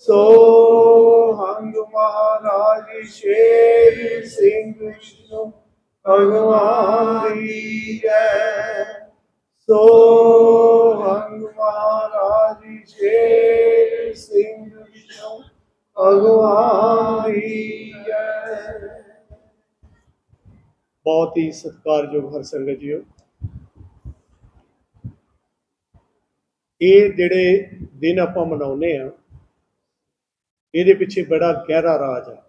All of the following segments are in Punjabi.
ਸੋ ਹੰਗ ਮਹਾਰਾਜ ਸ਼ੇਰ ਸਿੰਘ ਵਿਸ਼ਨੂੰ ਭਗਵਾਨ ਦੀ ਜੈ। ਸੋ ਹੰਗ ਮਹਾਰਾਜ ਸ਼ੇਰ ਸਿੰਘ ਵਿਸ਼ਨੂੰ ਭਗਵਾਨ ਦੀ ਜੈ। ਬਹੁਤ ਹੀ ਸਤਿਕਾਰਯੋਗ ਹਰ ਸੰਗਤ ਜੀਓ। ਇਹ ਜਿਹੜੇ ਦਿਨ ਆਪਾਂ ਮਨਾਉਨੇ ਆ ਇਹਦੇ ਪਿੱਛੇ ਬੜਾ ਗਹਿਰਾ ਰਾਜ ਹੈ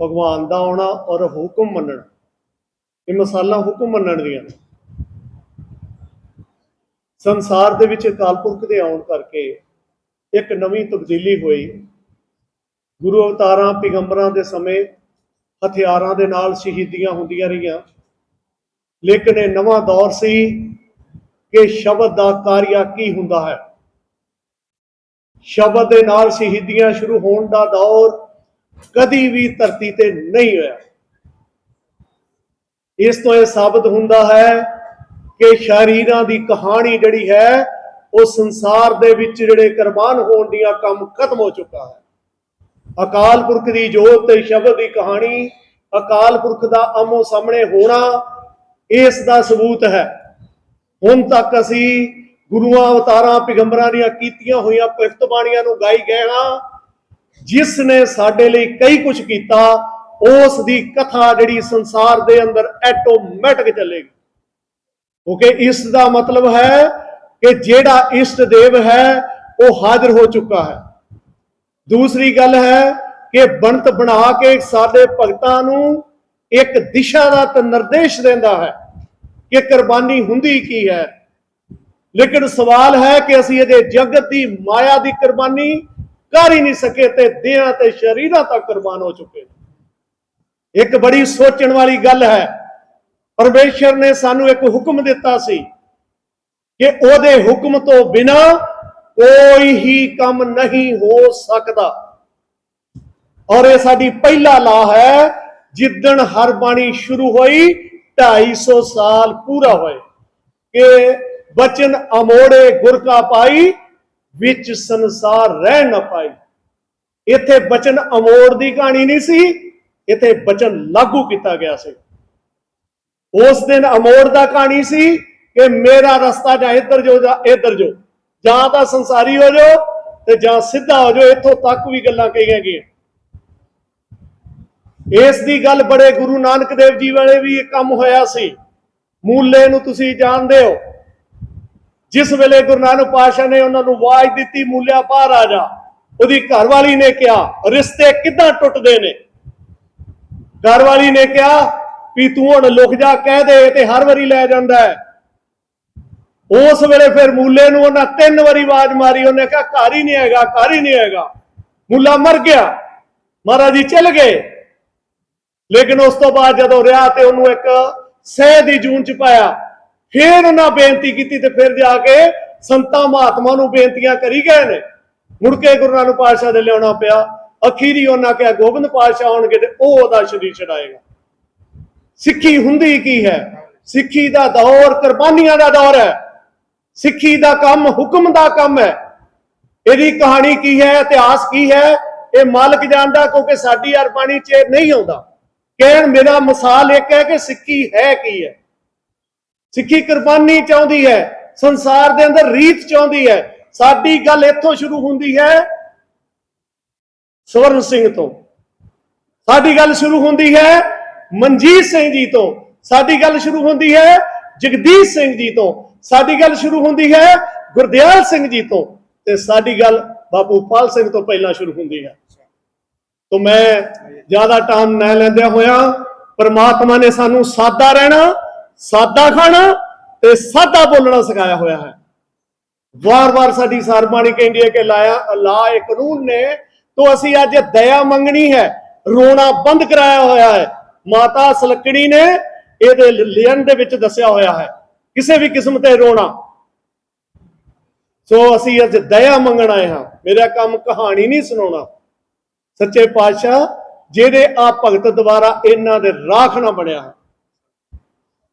ਭਗਵਾਨ ਦਾ ਆਉਣਾ ਔਰ ਹੁਕਮ ਮੰਨਣਾ, ਇਹ ਮਸਾਲਾ ਹੁਕਮ ਮੰਨਣ ਦੀਆਂ ਸੰਸਾਰ ਦੇ ਵਿੱਚ ਅਕਾਲ ਪੁਰਖ ਦੇ ਆਉਣ ਕਰਕੇ ਇੱਕ ਨਵੀਂ ਤਬਦੀਲੀ ਹੋਈ। ਗੁਰੂ ਅਵਤਾਰਾਂ, ਪੈਗੰਬਰਾਂ ਦੇ ਸਮੇਂ ਹਥਿਆਰਾਂ ਦੇ ਨਾਲ ਸ਼ਹੀਦੀਆਂ ਹੁੰਦੀਆਂ ਰਹੀਆਂ। ਲੇਕਿਨ ਇਹ ਨਵਾਂ ਦੌਰ ਸੀ ਕਿ ਸ਼ਬਦ ਦਾ ਕਾਰਿਆ ਕੀ ਹੁੰਦਾ ਹੈ? ਸ਼ਬਦ ਦੇ ਨਾਲ ਸ਼ਹੀਦੀਆਂ ਸ਼ੁਰੂ ਹੋਣ ਦਾ ਦੌਰ ਕਦੀ ਵੀ ਧਰਤੀ ਤੇ ਨਹੀਂ ਹੋਇਆ। ਇਸ ਤੋਂ ਇਹ ਸਾਬਤ ਹੁੰਦਾ ਹੈ ਕਿ ਸ਼ਰੀਰਾਂ ਦੀ ਕਹਾਣੀ ਜਿਹੜੀ ਹੈ, ਉਹ ਸੰਸਾਰ ਦੇ ਵਿੱਚ ਜਿਹੜੇ ਕੁਰਬਾਨ ਹੋਣ ਦੀਆਂ ਕੰਮ ਖਤਮ ਹੋ ਚੁੱਕਾ ਹੈ। ਅਕਾਲ ਪੁਰਖ ਦੀ ਜੋਤ ਤੇ ਸ਼ਬਦ ਦੀ ਕਹਾਣੀ ਅਕਾਲ ਪੁਰਖ ਦਾ ਆਮੋ ਸਾਹਮਣੇ ਹੋਣਾ, ਇਸ ਦਾ ਸਬੂਤ ਹੈ। ਹੁਣ ਤੱਕ ਅਸੀਂ ਗੁਰੂਆਂ ਅਵਤਾਰਾਂ ਪੈਗੰਬਰਾਂ ਦੀਆਂ ਕੀਤੀਆਂ ਹੋਈਆਂ ਭਗਤ ਬਾਣੀਆਂ ਨੂੰ ਗਾਈ ਗਏ ਹਾਂ। ਜਿਸ ਨੇ ਸਾਡੇ ਲਈ ਕਈ ਕੁਝ ਕੀਤਾ, ਉਸ ਦੀ ਕਥਾ ਜਿਹੜੀ ਸੰਸਾਰ ਦੇ ਅੰਦਰ ਐਟੋਮੈਟਿਕ ਚੱਲੇਗੀ। ਕਿਉਂਕਿ ਇਸ ਦਾ ਮਤਲਬ ਹੈ ਕਿ ਜਿਹੜਾ ਇਸ਼ਟ ਦੇਵ ਹੈ, ਉਹ ਹਾਜ਼ਰ ਹੋ ਚੁੱਕਾ ਹੈ। ਦੂਸਰੀ ਗੱਲ ਹੈ ਕਿ ਬਣਤ ਬਣਾ ਕੇ ਸਾਡੇ ਭਗਤਾਂ ਨੂੰ ਇੱਕ ਦਿਸ਼ਾ ਦਾ ਨਿਰਦੇਸ਼ ਦਿੰਦਾ ਹੈ ਕਿ ਕੁਰਬਾਨੀ ਹੁੰਦੀ ਕੀ ਹੈ। ਲੇਕਿਨ ਸਵਾਲ ਹੈ ਕਿ ਅਸੀਂ ਇਹਦੇ ਜਗਤ ਦੀ ਮਾਇਆ ਦੀ ਕੁਰਬਾਨੀ ਕਰ ਹੀ ਨਹੀਂ ਸਕੇ ਤੇ ਦੇਹਾਂ ਤੇ ਸ਼ਰੀਰਾਂ ਤੱਕ ਕੁਰਬਾਨ ਹੋ ਚੁੱਕੇ ਇੱਕ ਬੜੀ ਸੋਚਣ ਵਾਲੀ ਗੱਲ ਹੈ। ਪਰਮੇਸ਼ਰ ਨੇ ਸਾਨੂੰ ਇੱਕ ਹੁਕਮ ਦਿੱਤਾ ਸੀ ਕਿ ਉਹਦੇ ਹੁਕਮ ਤੋਂ ਬਿਨਾ ਕੋਈ ਹੀ ਕੰਮ ਨਹੀਂ ਹੋ ਸਕਦਾ। ਔਰ ਇਹ ਸਾਡੀ ਪਹਿਲਾ ਲਾ ਹੈ। ਜਿੱਦਣ ਹਰ ਬਾਣੀ ਸ਼ੁਰੂ ਹੋਈ 250 ਸਾਲ ਪੂਰਾ ਹੋਏ ਕਿ ਬਚਨ ਅਮੋੜੇ ਗੁਰ ਕਾ ਪਾਈ, ਵਿੱਚ ਸੰਸਾਰ ਰਹਿ ਨਾ ਪਾਈ। ਇੱਥੇ ਬਚਨ ਅਮੋੜ ਦੀ ਕਹਾਣੀ ਨਹੀਂ ਸੀ, ਇੱਥੇ ਬਚਨ ਲਾਗੂ ਕੀਤਾ ਗਿਆ ਸੀ। ਉਸ ਦਿਨ ਅਮੋੜ ਦਾ ਕਹਾਣੀ ਸੀ ਕਿ ਮੇਰਾ ਰਸਤਾ ਜਾਂ ਇੱਧਰ ਜੋ ਜਾਂ ਇੱਧਰ ਜੋ, ਜਾਂ ਤਾਂ ਸੰਸਾਰੀ ਹੋ ਜਾਓ ਤੇ ਜਾਂ ਸਿੱਧਾ ਹੋ ਜਾਓ, ਇੱਥੋਂ ਤੱਕ ਵੀ ਗੱਲਾਂ ਕਹੀਆਂ ਗਈਆਂ। ਇਸ ਦੀ ਗੱਲ ਬੜੇ ਗੁਰੂ ਨਾਨਕ ਦੇਵ ਜੀ ਵਾਲੇ ਵੀ ਇਹ ਕੰਮ ਹੋਇਆ ਸੀ। ਮੂਲੇ ਨੂੰ ਤੁਸੀਂ ਜਾਣਦੇ ਹੋ ਜਿਸ ਵੇਲੇ ਗੁਰੂ ਨਾਨਕ ਪਾਸ਼ਾ ਨੇ ਉਹਨਾਂ ਨੂੰ ਆਵਾਜ਼ ਦਿੱਤੀ, ਮੂਲਿਆ ਬਾਹਰ ਆ ਜਾ। ਉਹਦੀ ਘਰਵਾਲੀ ਨੇ ਕਿਹਾ, ਰਿਸ਼ਤੇ ਕਿੱਦਾਂ ਟੁੱਟਦੇ ਨੇ? ਘਰਵਾਲੀ ਨੇ ਕਿਹਾ, ਵੀ ਤੂੰ ਹੁਣ ਲੁਕ ਜਾ, ਕਹਿ ਦੇ ਤੇ ਹਰ ਵਾਰੀ ਲੈ ਜਾਂਦਾ ਹੈ। ਉਸ ਵੇਲੇ ਫਿਰ ਮੂਲੇ ਨੂੰ ਉਹਨਾਂ ਤਿੰਨ ਵਾਰੀ ਆਵਾਜ਼ ਮਾਰੀ। ਉਹਨੇ ਕਿਹਾ, ਘਰ ਹੀ ਨਹੀਂ ਹੈਗਾ, ਘਰ ਹੀ ਨਹੀਂ ਹੈਗਾ। ਮੂਲਾ ਮਰ ਗਿਆ। ਮਹਾਰਾਜ ਜੀ ਚਲ ਗਏ। ਲੇਕਿਨ ਉਸ ਤੋਂ ਬਾਅਦ ਜਦੋਂ ਰਿਹਾ ਤੇ ਉਹਨੂੰ ਇੱਕ ਸਹਿ ਦੀ ਜੂਨ ਚ ਪਾਇਆ। ਫਿਰ ਉਹਨਾਂ ਬੇਨਤੀ ਕੀਤੀ ਤੇ ਫਿਰ ਜਾ ਕੇ ਸੰਤਾਂ ਮਹਾਤਮਾ ਨੂੰ ਬੇਨਤੀਆਂ ਕਰੀ ਗਏ ਨੇ। ਮੁੜ ਕੇ ਗੁਰੂ ਨਾਨਕ ਪਾਤਸ਼ਾਹ ਦੇ ਲਿਆਉਣਾ ਪਿਆ। ਅਖੀਰੀ ਉਹਨਾਂ ਕਿਹਾ ਗੋਬਿੰਦ ਪਾਤਸ਼ਾਹ ਆਉਣਗੇ ਤੇ ਉਹ ਉਹਦਾ ਸ਼ਰੀਰ ਛਡਾਏਗਾ। ਸਿੱਖੀ ਹੁੰਦੀ ਕੀ ਹੈ? ਸਿੱਖੀ ਦਾ ਦੌਰ ਕੁਰਬਾਨੀਆਂ ਦਾ ਦੌਰ ਹੈ। ਸਿੱਖੀ ਦਾ ਕੰਮ ਹੁਕਮ ਦਾ ਕੰਮ ਹੈ। ਇਹਦੀ ਕਹਾਣੀ ਕੀ ਹੈ? ਇਤਿਹਾਸ ਕੀ ਹੈ? ਇਹ ਮਾਲਕ ਜਾਣਦਾ ਕਿਉਂਕਿ ਸਾਡੀ ਅਰਬਾਣੀ ਚ ਨਹੀਂ ਆਉਂਦਾ। ਕਹਿਣ ਮੇਰਾ ਮਿਸਾਲ ਇੱਕ ਹੈ ਕਿ ਸਿੱਖੀ ਹੈ ਕੀ ਹੈ? ਸਿੱਖੀ ਕੁਰਬਾਨੀ ਚਾਹੁੰਦੀ ਹੈ, ਸੰਸਾਰ ਦੇ ਅੰਦਰ ਰੀਤ ਚਾਹੁੰਦੀ ਹੈ। ਸਾਡੀ ਗੱਲ ਇੱਥੋਂ ਸ਼ੁਰੂ ਹੁੰਦੀ ਹੈ ਸਵਰਨ ਸਿੰਘ ਤੋਂ। ਸਾਡੀ ਗੱਲ ਸ਼ੁਰੂ ਹੁੰਦੀ ਹੈ ਮਨਜੀਤ ਸਿੰਘ ਜੀ ਤੋਂ। ਸਾਡੀ ਗੱਲ ਸ਼ੁਰੂ ਹੁੰਦੀ ਹੈ ਜਗਦੀਸ਼ ਸਿੰਘ ਜੀ ਤੋਂ। ਸਾਡੀ ਗੱਲ ਸ਼ੁਰੂ ਹੁੰਦੀ ਹੈ ਗੁਰਦਿਆਲ ਸਿੰਘ ਜੀ ਤੋਂ। ਤੇ ਸਾਡੀ ਗੱਲ ਬਾਪੂ ਪਾਲ ਸਿੰਘ ਤੋਂ ਪਹਿਲਾਂ ਸ਼ੁਰੂ ਹੁੰਦੀ ਹੈ। ਤੋਂ ਮੈਂ ਜ਼ਿਆਦਾ ਟਾਈਮ ਨਾ ਲੈਂਦਿਆਂ ਹੋਇਆ, ਪਰਮਾਤਮਾ ਨੇ ਸਾਨੂੰ ਸਾਦਾ ਰਹਿਣਾ ਸਾਦਾ ਖਾਣਾ ਤੇ ਸਾਦਾ ਬੋਲਣਾ ਸਿਖਾਇਆ ਹੋਇਆ ਹੈ। ਵਾਰ-ਵਾਰ ਸਾਡੀ ਸਰਬਾਣੀ ਕਹਿੰਦੀ ਹੈ ਕਿ ਲਾਇਆ ਅੱਲਾਹ ਇਹ ਕਾਨੂੰਨ ਨੇ, ਤੋਂ ਅਸੀਂ ਅੱਜ ਦਇਆ ਮੰਗਣੀ ਹੈ, ਰੋਣਾ ਬੰਦ ਕਰਾਇਆ ਹੋਇਆ ਹੈ। ਮਾਤਾ ਸਲਕੜੀ ਨੇ ਇਹਦੇ ਲਿਅਨ ਦੇ ਵਿੱਚ ਦੱਸਿਆ ਹੋਇਆ ਹੈ, ਕਿਸੇ ਵੀ ਕਿਸਮ ਤੇ ਰੋਣਾ। ਸੋ ਅਸੀਂ ਅੱਜ ਦਇਆ ਮੰਗਣ ਆਏ ਹਾਂ। ਮੇਰਾ ਕੰਮ ਕਹਾਣੀ ਨਹੀਂ ਸੁਣਾਉਣਾ। ਸੱਚੇ ਪਾਤਸ਼ਾਹ, ਜਿਹਦੇ ਆ ਭਗਤ ਦੁਆਰਾ ਇਹਨਾਂ ਦੇ ਰਾਖ ਨਾ ਬਣਿਆ ਹੈ।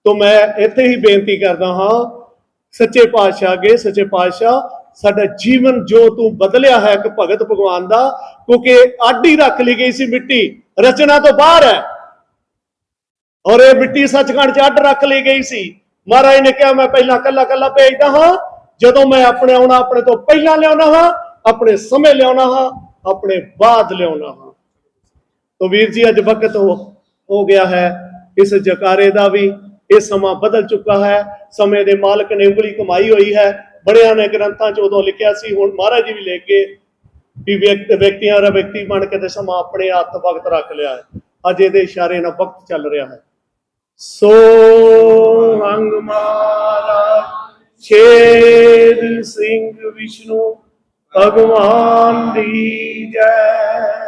ਤੋ ਮੈਂ ਇੱਥੇ ਹੀ ਬੇਨਤੀ ਕਰਦਾ ਹਾਂ, ਸੱਚੇ ਪਾਤਸ਼ਾਹ ਅਗੇ, ਸੱਚੇ ਪਾਤਸ਼ਾਹ, ਸਾਡਾ ਜੀਵਨ ਜੋ ਤੂੰ ਬਦਲਿਆ ਹੈ ਇੱਕ ਭਗਤ ਭਗਵਾਨ ਦਾ, ਕਿਉਂਕਿ ਆਡੀ ਰੱਖ ਲਈ ਗਈ ਸੀ ਮਿੱਟੀ, ਰਚਨਾ ਤੋਂ ਬਾਹਰ ਹੈ। ਔਰ ਇਹ ਮਿੱਟੀ ਸੱਚਖੰਡ ਚ ਅੱਡ ਰੱਖ ਲਈ ਗਈ ਸੀ। ਮਹਾਰਾਜ ਨੇ ਕਿਹਾ, ਮੈਂ ਪਹਿਲਾਂ ਕੱਲਾ ਕੱਲਾ ਭੇਜਦਾ ਹਾਂ, ਜਦੋਂ ਮੈਂ ਆਪਣੇ ਆਉਣਾ, ਆਪਣੇ ਤੋਂ ਪਹਿਲਾਂ ਲਿਆਉਣਾ ਹਾਂ, ਆਪਣੇ ਸਮੇਂ ਲਿਆਉਣਾ ਹਾਂ, ਆਪਣੇ ਬਾਅਦ ਲਿਆਉਣਾ ਹਾਂ। ਤੋ ਵੀਰ ਜੀ, ਅੱਜ ਵਕਤ ਹੋ ਗਿਆ ਹੈ, ਇਸ ਜਕਾਰੇ ਦਾ ਵੀ। ਇਹ ਸਮਾਂ ਬਦਲ ਚੁੱਕਾ ਹੈ। ਸਮੇਂ ਦੇ ਮਾਲਕ ਨੇ ਉਂਗਲੀ ਕਮਾਈ ਹੋਈ ਹੈ। ਬੜਿਆਂ ਨੇ ਗ੍ਰੰਥਾਂ ਚ ਉਦੋਂ ਲਿਖਿਆ ਸੀ। ਹੁਣ ਮਹਾਰਾਜ ਜੀ ਵੀ ਲੈ ਕੇ ਵੀ ਵਿਅਕਤੀਆਂ ਦਾ ਵਿਅਕਤੀ ਬਣ ਕੇ ਤੇ ਸਮਾਂ ਆਪਣੇ ਹੱਥ ਵਕਤ ਰੱਖ ਲਿਆ ਹੈ। ਅੱਜ ਇਹਦੇ ਇਸ਼ਾਰੇ ਨਾਲ ਵਕਤ ਚੱਲ ਰਿਹਾ ਹੈ। ਸੋ ਹੰਗ ਮਹਾਰਾਜ ਛੇਦ ਸਿੰਘ ਵਿਸ਼ਨੂੰ, ਭਗਵਾਨ ਦੀ ਜੈ।